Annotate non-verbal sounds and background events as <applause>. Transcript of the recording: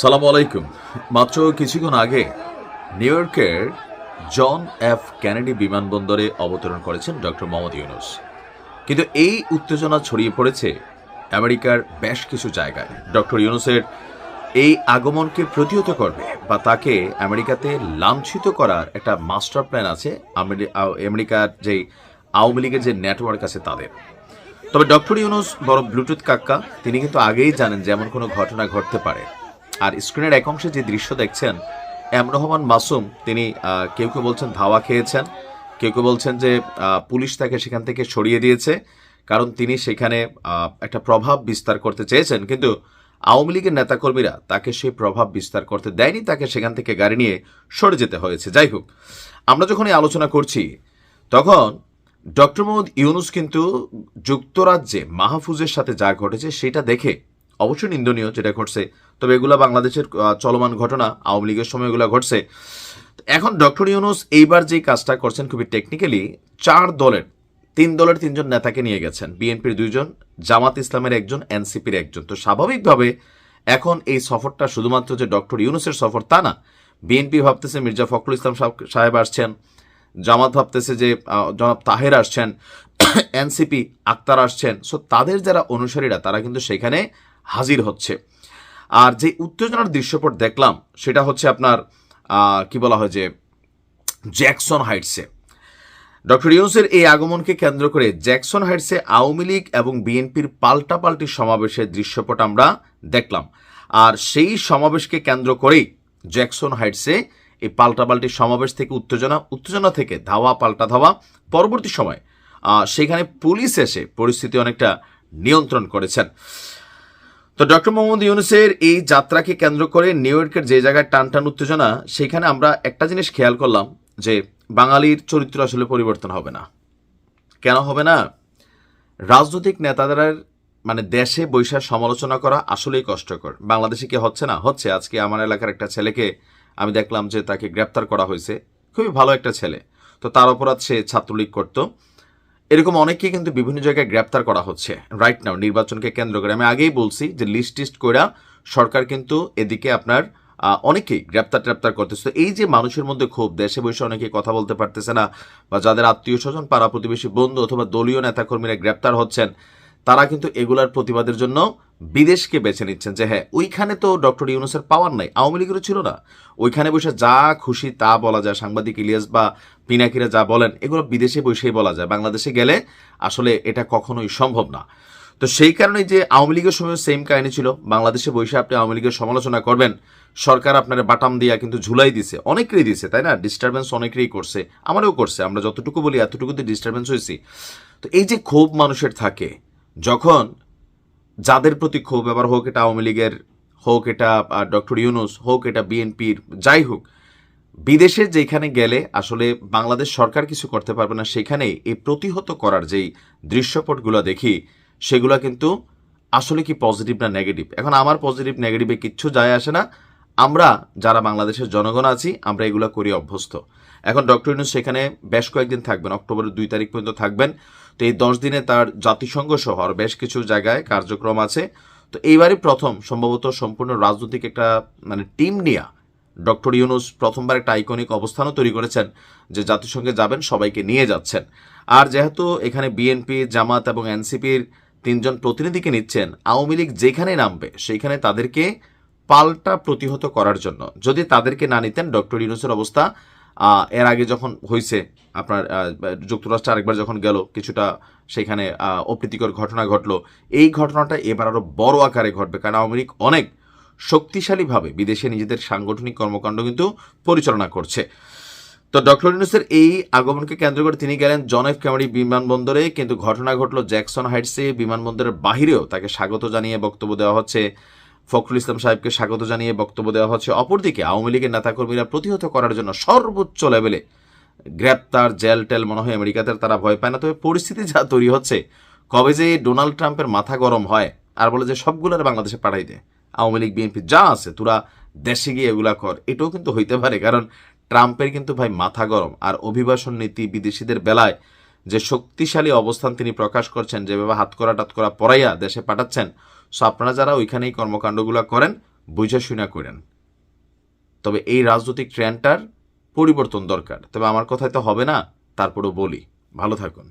সালাম আলাইকুম। মাত্র কিছুক্ষণ আগে নিউ ইয়র্কের জন এফ ক্যানেডি বিমানবন্দরে অবতরণ করেছেন ডক্টর মোহাম্মদ ইউনুস। কিন্তু এই উত্তেজনা ছড়িয়ে পড়েছে আমেরিকার বেশ কিছু জায়গায়। ডক্টর ইউনুসের এই আগমনকে প্রতিহত করবে বা তাকে আমেরিকাতে লাঞ্ছিত করার একটা মাস্টার প্ল্যান আছে আমেরিকার যে আওয়ামী লীগের যে নেটওয়ার্ক আছে তাদের। তবে ডক্টর ইউনুস বড় ব্লুটুথ কাক্কা, তিনি কিন্তু আগেই জানেন যে এমন কোনো ঘটনা ঘটতে পারে। আর স্ক্রিনের এক অংশে যে দৃশ্য দেখছেন, এম রহমান মাসুম, তিনি কেউ কেউ বলছেন ধাওয়া খেয়েছেন, কেউ কেউ বলছেন যে পুলিশ তাকে সেখান থেকে সরিয়ে দিয়েছে, কারণ তিনি সেখানে একটা প্রভাব বিস্তার করতে চেয়েছেন। কিন্তু আওয়ামী লীগের নেতাকর্মীরা তাকে সেই প্রভাব বিস্তার করতে দেয়নি, তাকে সেখান থেকে গাড়ি নিয়ে সরে যেতে হয়েছে। যাই হোক, আমরা যখন এই আলোচনা করছি, তখন ডক্টর মোহাম্মদ ইউনুস কিন্তু যুক্তরাজ্যে মাহফুজের সাথে যা ঘটেছে সেটা দেখে অবশ্যই নিন্দনীয় যেটা ঘটছে। তবে এগুলো বাংলাদেশের চলমান ঘটনা, আওয়ামী লীগের সময় এগুলো ঘটছে। এখন ডক্টর ইউনুস এইবার যে কাজটা করছেন খুবই টেকনিক্যালি চার দলের, তিন দলের তিনজন নেতাকে নিয়ে গেছেন। বিএনপির দুইজন, জামাত ইসলামের একজন, এনসিপির একজন। তো স্বাভাবিকভাবে এখন এই সফরটা শুধুমাত্র যে ডক্টর ইউনুসের সফর তা না, বিএনপি ভাবতেছে মির্জা ফখরুল ইসলাম সাহেব- আসছেন, জামাত ভাবতেছে যে জনাব তাহের আসছেন, <clears throat> এনসিপি আক্তার আসছেন। সো তাদের যারা অনুসারীরা, তারা কিন্তু সেখানে হাজির হচ্ছে। আর যে উত্তেজনার দৃশ্যপট দেখলাম, সেটা হচ্ছে আপনার কি বলা হয় যে, জ্যাকসন হাইটসে। ডক্টর ইউনুসের এই আগমনকে কেন্দ্র করে জ্যাকসন হাইটসে আওয়ামী লীগ এবং বিএনপির পাল্টাপাল্টি সমাবেশের দৃশ্যপট আমরা দেখলাম। আর সেই সমাবেশকে কেন্দ্র করেই জ্যাকসন হাইটসে এই পাল্টাপাল্টি সমাবেশ থেকে উত্তেজনা উত্তেজনা থেকে ধাওয়া, পাল্টা ধাওয়া পরবর্তী সময় সেখানে পুলিশ এসে পরিস্থিতি অনেকটা নিয়ন্ত্রণ করেছেন। তো ডক্টর মোহাম্মদ ইউনুসের এই যাত্রাকে কেন্দ্র করে নিউ ইয়র্কের যে জায়গায় টান টান উত্তেজনা, সেখানে আমরা একটা জিনিস খেয়াল করলাম যে বাঙালির চরিত্র আসলে পরিবর্তন হবে না। কেন হবে না? রাজনৈতিক নেতাদের মানে দেশে বৈশাখ সমালোচনা করা আসলেই কষ্টকর। বাংলাদেশে কি হচ্ছে না? হচ্ছে। আজকে আমার এলাকার একটা ছেলেকে আমি দেখলাম যে তাকে গ্রেপ্তার করা হয়েছে। খুবই ভালো একটা ছেলে। তো তার অপরাধ সে ছাত্রলীগ করতো। এরকম অনেককে কিন্তু বিভিন্ন জায়গায় গ্রেপ্তার করা হচ্ছে। রাইট নাও নির্বাচনকে কেন্দ্র করে। আমি আগেই বলছি যে লিস্ট টিস্ট করে সরকার কিন্তু এদিকে আপনার অনেকেই গ্রেপ্তার ট্রেপ্তার করতেছে। এই যে মানুষের মধ্যে ক্ষোভ, দেশে বসে অনেকে কথা বলতে পারতেছে না, বা যাদের আত্মীয় স্বজন, পাড়া প্রতিবেশী, বন্ধু অথবা দলীয় নেতাকর্মীরা গ্রেপ্তার হচ্ছেন, তারা কিন্তু এগুলার প্রতিবাদের জন্য বিদেশকে বেছে নিচ্ছেন যে হ্যাঁ ওইখানে তো ডক্টর ইউনুসের পাওয়ার নাই, আওয়ামী লীগেরও ছিল না। ওইখানে বসে যা খুশি তা বলা যায়, সাংবাদিক ইলিয়াস বা পিনাকিরা যা বলেন, এগুলো বিদেশে বসেই বলা যায়। বাংলাদেশে গেলে আসলে এটা কখনোই সম্ভব না। তো সেই কারণে যে আওয়ামী লীগের সময় সেম কাহিনী ছিল, বাংলাদেশে বসে আপনি আওয়ামী লীগের সমালোচনা করবেন, সরকার আপনার বাটাম দিয়া কিন্তু ঝুলাই দিছে অনেকেরই দিছে, তাই না? ডিস্টারবেন্স অনেকেরই করছে, আমারও করছে, আমরা যতটুকু বলি এতটুকুতে ডিস্টারবেন্স হয়েছি। তো এই যে ক্ষোভ মানুষের থাকে, যখন যাদের প্রতি ক্ষোভ, এবার হোক এটা আওয়ামী লীগের হোক এটা ডক্টর ইউনুস হোক এটা বিএনপির যাই হোক, বিদেশে যেখানে গেলে আসলে বাংলাদেশ সরকার কিছু করতে পারবে না, সেখানে এই প্রতিহত করার যেই দৃশ্যপটগুলো দেখি, সেগুলো কিন্তু আসলে কি পজিটিভ না নেগেটিভ এখন আমার পজিটিভ নেগেটিভে কিচ্ছু যায় আসে না। আমরা যারা বাংলাদেশের জনগণ আছি, আমরা এগুলো করি অভ্যস্ত। এখন ডক্টর ইউনুস সেখানে বেশ কয়েকদিন থাকবেন, অক্টোবরের দুই তারিখ পর্যন্ত থাকবেন। তো এই দশ দিনে তার জাতিসংঘ সহ আরও বেশ কিছু জায়গায় কার্যক্রম আছে। তো এইবারই প্রথম, সম্ভবত সম্পূর্ণ রাজনৈতিক একটা মানে টিম নিয়ে ডক্টর ইউনুস প্রথমবার একটা আইকনিক অবস্থানও তৈরি করেছেন যে জাতিসংঘে যাবেন, সবাইকে নিয়ে যাচ্ছেন। আর যেহেতু এখানে বিএনপি জামাত এবং এনসিপির তিনজন প্রতিনিধিকে নিচ্ছেন, আওয়ামী লীগ যেখানে নামবে সেইখানে তাদেরকে পাল্টা প্রতিহত করার জন্য। যদি তাদেরকে না নিতেন, ডক্টর ইউনুসের অবস্থা এর আগে যখন হয়েছে আপনার যুক্তরাষ্ট্রে আরেকবার যখন গেল, কিছুটা সেখানে অপ্রীতিকর ঘটনা ঘটলো, এই ঘটনাটা এবার আরও বড় আকারে ঘটবে। কারণ আওয়ামী লীগ অনেক শক্তিশালীভাবে বিদেশে নিজেদের সাংগঠনিক কর্মকাণ্ড কিন্তু পরিচালনা করছে। তো ডক্টর ইউনুসের এই আগমনকে কেন্দ্র করে তিনি গেলেন জন এফ ক্যামারি বিমানবন্দরে, কিন্তু ঘটনা ঘটলো জ্যাকসন হাইটসে বিমানবন্দরের বাহিরেও। তাকে স্বাগত জানিয়ে বক্তব্য দেওয়া হচ্ছে ফখরুল ইসলাম সাহেবকে স্বাগত জানিয়ে বক্তব্য দেওয়া হচ্ছে। অপরদিকে আওয়ামী লীগের নেতাকর্মীরা প্রতিহত করার জন্য সর্বোচ্চ লেভেলে গ্রেপ্তার জেল টেল মনে হয় আমেরিকাতে তারা ভয় পায় না। তবে পরিস্থিতি যা তৈরি হচ্ছে, কবে যে ডোনাল্ড ট্রাম্পের মাথা গরম হয়, আর বলে যে সবগুলোর বাংলাদেশে পাঠাই দে। আওয়ামী লীগ, বিএনপি যা আছে, তোরা দেশে গিয়ে এগুলা কর। এটাও কিন্তু হইতে পারে, কারণ ট্রাম্পের কিন্তু ভাই মাথা গরম। আর অভিবাসন নীতি বিদেশিদের বেলায় যে শক্তিশালী অবস্থান তিনি প্রকাশ করছেন, যেভাবে হাত করা, টাত করা পড়াইয়া দেশে পাঠাচ্ছেন সো আপনারা যারা ওইখানেই কর্মকাণ্ডগুলো করেন বুঝাশুনা করেন। তবে এই রাজনৈতিক ট্রেন্ডটার পরিবর্তন দরকার। তবে আমার কথায় তো হবে না, তারপরেও বলি। ভালো থাকুন।